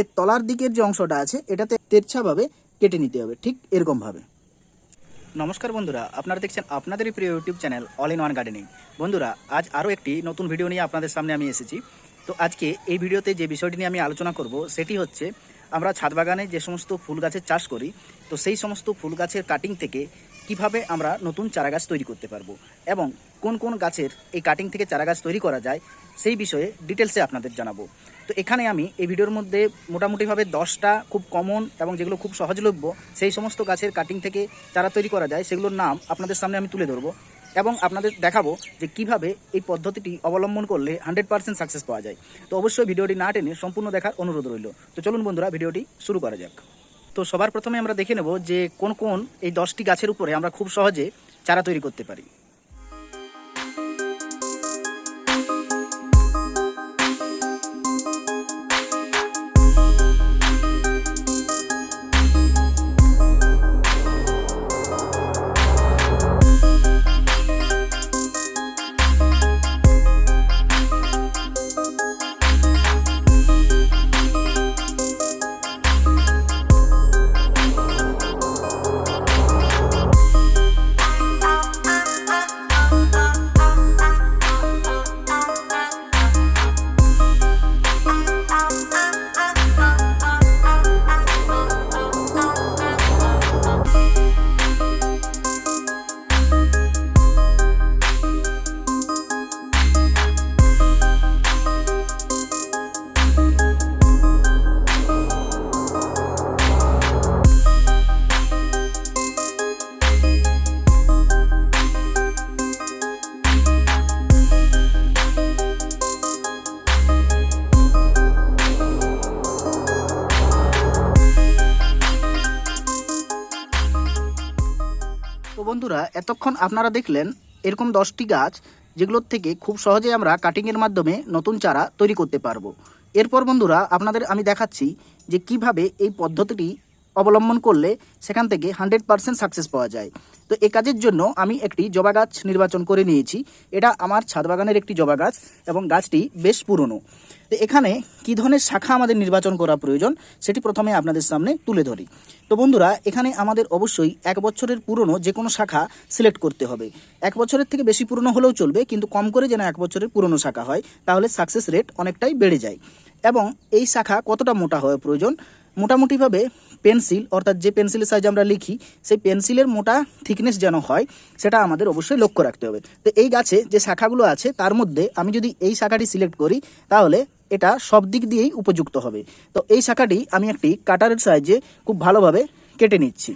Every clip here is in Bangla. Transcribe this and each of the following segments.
এর তলার দিকের যে অংশটা আছে, এটাতে তেরছাভাবে কেটে নিতে হবে, ঠিক এরকমভাবে। নমস্কার বন্ধুরা, আপনারা দেখছেন আপনাদেরই প্রিয় YouTube channel all in one gardening. বন্ধুরা, আজ আরও একটি নতুন ভিডিও নিয়ে আপনাদের সামনে আমি এসেছি। তো আজকে এই ভিডিওতে যে বিষয়টি নিয়ে আমি আলোচনা করব, সেটি হচ্ছে আমরা ছাদ বাগানে যে সমস্ত ফুল গাছের চাষ করি, তো সেই সমস্ত ফুল গাছের কাটিং থেকে কীভাবে আমরা নতুন চারা গাছ তৈরি করতে পারব এবং কোন কোন গাছের এই কাটিং থেকে চারা গাছ তৈরি করা যায়, সেই বিষয়ে ডিটেলসে আপনাদের জানাব। তো এখানে আমি এই ভিডিওর মধ্যে মোটামুটিভাবে দশটা খুব কমন এবং যেগুলো খুব সহজলভ্য, সেই সমস্ত গাছের কাটিং থেকে চারা তৈরি করা যায়, সেগুলোর নাম আপনাদের সামনে আমি তুলে ধরবো এবং আপনাদের দেখাবো যে কীভাবে এই পদ্ধতিটি অবলম্বন করলে হান্ড্রেড পার্সেন্ট সাকসেস পাওয়া যায়। তো অবশ্যই ভিডিওটি না টেনে সম্পূর্ণ দেখার অনুরোধ রইল। তো চলুন বন্ধুরা, ভিডিওটি শুরু করা যাক। তো সবার প্রথমে আমরা দেখে নেব যে কোন কোন এই দশটি গাছের উপরে আমরা খুব সহজে চারা তৈরি করতে পারি। বন্ধুরা, এতক্ষণ আপনারা দেখলেন এরকম দশটি গাছ যেগুলোর থেকে খুব সহজে আমরা কাটিংয়ের মাধ্যমে নতুন চারা তৈরি করতে পারব। এরপর বন্ধুরা, আপনাদের আমি দেখাচ্ছি যে কীভাবে এই পদ্ধতিটি অবলম্বন করলে সেখান থেকে হান্ড্রেড পারসেন্ট সাকসেস পাওয়া যায়। তো এ কাজের জন্য আমি একটি জবা গাছ নির্বাচন করে নিয়েছি। এটা আমার ছাদ বাগানের একটি জবা গাছ এবং গাছটি বেশ পুরনো। তো এখানে কী ধরনের শাখা আমাদের নির্বাচন করা প্রয়োজন সেটি প্রথমে আপনাদের সামনে তুলে ধরি। তো বন্ধুরা, এখানে আমাদের অবশ্যই এক বছরের পুরনো যে কোনো শাখা সিলেক্ট করতে হবে। এক বছরের থেকে বেশি পুরনো হলেও চলবে, কিন্তু কম করে যেন এক বছরের পুরনো শাখা হয়, তাহলে সাকসেস রেট অনেকটাই বেড়ে যায়। এবং এই শাখা কতটা মোটা হওয়া প্রয়োজন? মোটামুটিভাবে পেন্সিল, অর্থাৎ যে পেন্সিলের সাইজ আমরা লিখি, সেই পেন্সিলের মোটা থিকনেস যেন হয়, সেটা আমাদের অবশ্যই লক্ষ্য রাখতে হবে। তো এই গাছে যে শাখাগুলো আছে, তার মধ্যে আমি যদি এই শাখাটি সিলেক্ট করি, তাহলে এটা সব দিক দিয়েই উপযুক্ত হবে। তো এই শাখাটি আমি একটি কাটারের সাহায্যে খুব ভালোভাবে কেটে নিচ্ছি।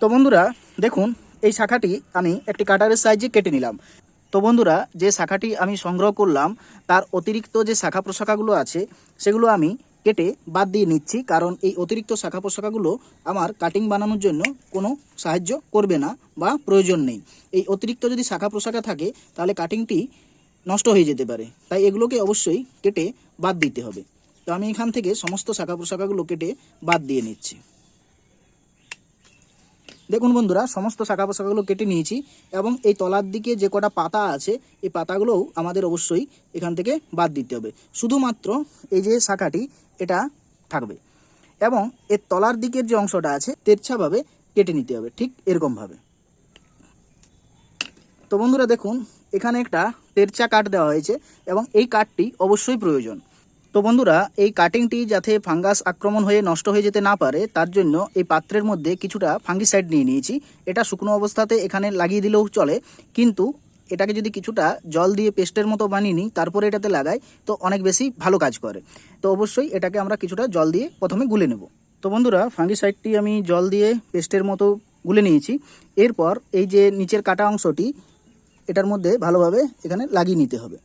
তো বন্ধুরা, দেখুন, এই শাখাটি আমি একটি কাটারের সাহায্যে কেটে নিলাম। তো বন্ধুরা, যে শাখাটি আমি সংগ্রহ করলাম, তার অতিরিক্ত যে শাখা প্রশাখাগুলো আছে, সেগুলো আমি কেটে বাদ দিয়ে নিচ্ছি, কারণ এই অতিরিক্ত শাখা প্রশাখাগুলো আমার কাটিং বানানোর জন্য কোনো সাহায্য করবে না বা প্রয়োজন নেই। এই অতিরিক্ত যদি শাখা প্রশাখা থাকে, তাহলে কাটিংটি নষ্ট হয়ে যেতে পারে। তাই এগুলোকে অবশ্যই কেটে বাদ দিতে হবে। তো আমি এখান থেকে সমস্ত শাখা প্রশাখাগুলো কেটে বাদ দিয়ে নিচ্ছি। দেখুন বন্ধুরা, সমস্ত শাখা পোশাকগুলো কেটে নিয়েছি এবং এই তলার দিকে যে কটা পাতা আছে, এই পাতাগুলোও আমাদের অবশ্যই এখান থেকে বাদ দিতে হবে। শুধুমাত্র এই যে শাখাটি, এটা থাকবে এবং এর তলার দিকের যে অংশটা আছে তেরছাভাবে কেটে নিতে হবে, ঠিক এরকমভাবে। তো বন্ধুরা দেখুন, এখানে একটা তেরচা কাট দেওয়া হয়েছে এবং এই কাঠটি অবশ্যই প্রয়োজন। তো বন্ধুরা, এই কাটিংটি যাতে ফাঙ্গাস আক্রমণ হয়ে নষ্ট হয়ে যেতে না পারে, তার জন্য এই পাত্রের মধ্যে কিছুটা ফাঙ্গিসাইড নিয়ে নিয়েছি। এটা শুকনো অবস্থাতে এখানে লাগিয়ে দিলেও চলে, কিন্তু এটাকে যদি কিছুটা জল দিয়ে পেস্টের মতো বানিয়ে নিই, তারপরে এটাতে লাগাই, তো অনেক বেশি ভালো কাজ করে। তো অবশ্যই এটাকে আমরা কিছুটা জল দিয়ে প্রথমে গুলে নেব। তো বন্ধুরা ফাঙ্গিসাইডটি আমি জল দিয়ে পেস্টের মতো গুলে নিয়েছি। এরপর এই যে নিচের কাটা অংশটি, এটার মধ্যে ভালোভাবে এখানে লাগিয়ে নিতে হবে।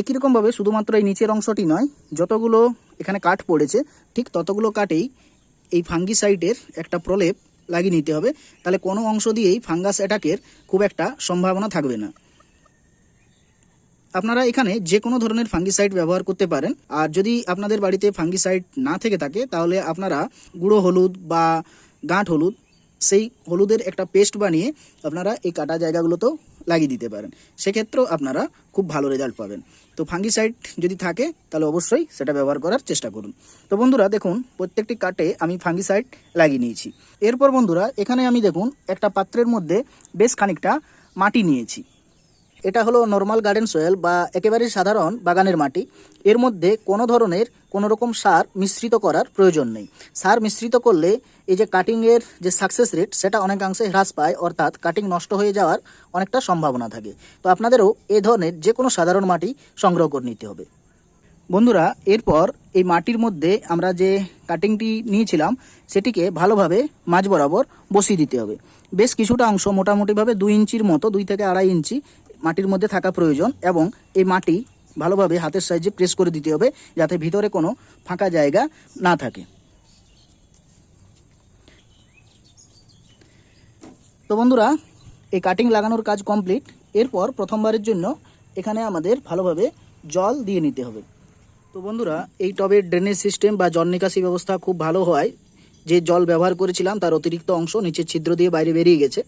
একই রকমভাবে শুধুমাত্র এই নিচের অংশটি নয়, যতগুলো এখানে কাঠ পড়েছে, ঠিক ততগুলো কাঠেই এই ফাঙ্গিসাইডের একটা প্রলেপ লাগিয়ে নিতে হবে। তাহলে কোনো অংশ দিয়েই ফাঙ্গাস অ্যাটাকের খুব একটা সম্ভাবনা থাকবে না। আপনারা এখানে যে কোনো ধরনের ফাঙ্গিসাইড ব্যবহার করতে পারেন। আর যদি আপনাদের বাড়িতে ফাঙ্গিসাইড না থেকে থাকে, তাহলে আপনারা গুঁড়ো হলুদ বা গাঁট হলুদ, সেই হলুদের একটা পেস্ট বানিয়ে আপনারা এই কাটা জায়গাগুলোতেও লাগিয়ে দিতে পারেন। সেক্ষেত্রেও আপনারা খুব ভালো রেজাল্ট পাবেন। তো ফাঙ্গিসাইড যদি থাকে, তাহলে অবশ্যই সেটা ব্যবহার করার চেষ্টা করুন। তো বন্ধুরা, দেখুন, প্রত্যেকটি কাটে আমি ফাঙ্গিসাইড লাগিয়ে নিয়েছি। এরপর বন্ধুরা, এখানে আমি দেখুন, একটা পাত্রের মধ্যে বেশ খানিকটা মাটি নিয়েছি। এটা হলো নর্মাল গার্ডেন সয়েল বা একেবারে সাধারণ বাগানের মাটি। এর মধ্যে কোনো ধরনের কোনো রকম সার মিশ্রিত করার প্রয়োজন নেই। সার মিশ্রিত করলে এই যে কাটিংয়ের যে সাকসেস রেট সেটা অনেকাংশে হ্রাস পায়, অর্থাৎ কাটিং নষ্ট হয়ে যাওয়ার অনেকটা সম্ভাবনা থাকে। তো আপনাদেরও এ ধরনের যে কোনো সাধারণ মাটি সংগ্রহ করে নিতে হবে। বন্ধুরা, এরপর এই মাটির মধ্যে আমরা যে কাটিংটি নিয়েছিলাম, সেটিকে ভালোভাবে মাঝ বরাবর বসিয়ে দিতে হবে। বেশ কিছুটা অংশ মোটামুটিভাবে দুই ইঞ্চির মতো, দুই থেকে আড়াই ইঞ্চি মাটির মধ্যে থাকা প্রয়োজন এবং এই মাটি ভালোভাবে হাতের সাহায্যে প্রেস করে দিতে হবে যাতে ভিতরে কোনো ফাঁকা জায়গা না থাকে। তো বন্ধুরা, এই কাটিং লাগানোর কাজ কমপ্লিট এরপর প্রথমবারের জন্য এখানে আমাদের ভালোভাবে জল দিয়ে নিতে হবে। তো বন্ধুরা, এই টবের ড্রেনেজ সিস্টেম বা জল নিকাশি ব্যবস্থা খুব ভালো হয়। যে জল ব্যবহার করেছিলাম তার অতিরিক্ত অংশ নিচের ছিদ্র দিয়ে বাইরে বেরিয়ে গেছে।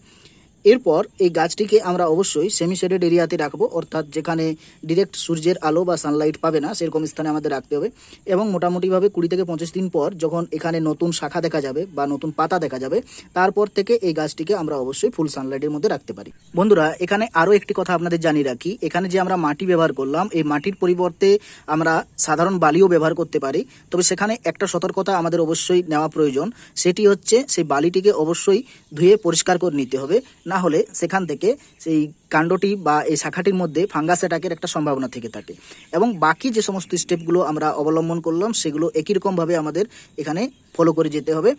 এরপর এই গাছটিকে আমরা অবশ্যই সেমি শেডেড এরিয়াতে রাখব, অর্থাৎ যেখানে ডিরেক্ট সূর্যের আলো বা সানলাইট পাবে না, সেরকম স্থানে আমাদের রাখতে হবে। এবং মোটামুটিভাবে কুড়ি থেকে পঁচিশ দিন পর যখন এখানে নতুন শাখা দেখা যাবে বা নতুন পাতা দেখা যাবে, তারপর থেকে এই গাছটিকে আমরা অবশ্যই ফুল সানলাইটের মধ্যে রাখতে পারি। বন্ধুরা, এখানে আরও একটি কথা আপনাদের জানিয়ে রাখি। এখানে যে আমরা মাটি ব্যবহার করলাম, এই মাটির পরিবর্তে আমরা সাধারণ বালিও ব্যবহার করতে পারি। তবে সেখানে একটা সতর্কতা আমাদের অবশ্যই নেওয়া প্রয়োজন, সেটি হচ্ছে সেই বালিটিকে অবশ্যই ধুয়ে পরিষ্কার করে নিতে হবে। না হলে সেখান থেকে সেই কাণ্ডটি বা এই শাখাটির মধ্যে ফাঙ্গাস অ্যাটাকের একটা সম্ভাবনা থেকে থাকে। এবং বাকি যে সমস্ত স্টেপগুলো আমরা অবলম্বন করলাম, সেগুলো একই রকমভাবে আমাদের এখানে ফলো করে যেতে হবে।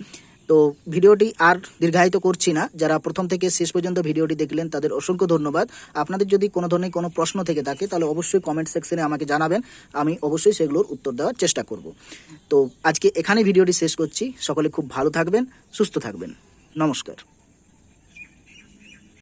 তো ভিডিওটি আর দীর্ঘায়িত করছি না। যারা প্রথম থেকে শেষ পর্যন্ত ভিডিওটি দেখলেন, তাদের অসংখ্য ধন্যবাদ। আপনাদের যদি কোনো ধরনের কোনো প্রশ্ন থেকে থাকে, তাহলে অবশ্যই কমেন্ট সেকশনে আমাকে জানাবেন। আমি অবশ্যই সেগুলোর উত্তর দেওয়ার চেষ্টা করব। তো আজকে এখানে ভিডিওটি শেষ করছি। সকলে খুব ভালো থাকবেন, সুস্থ থাকবেন। নমস্কার।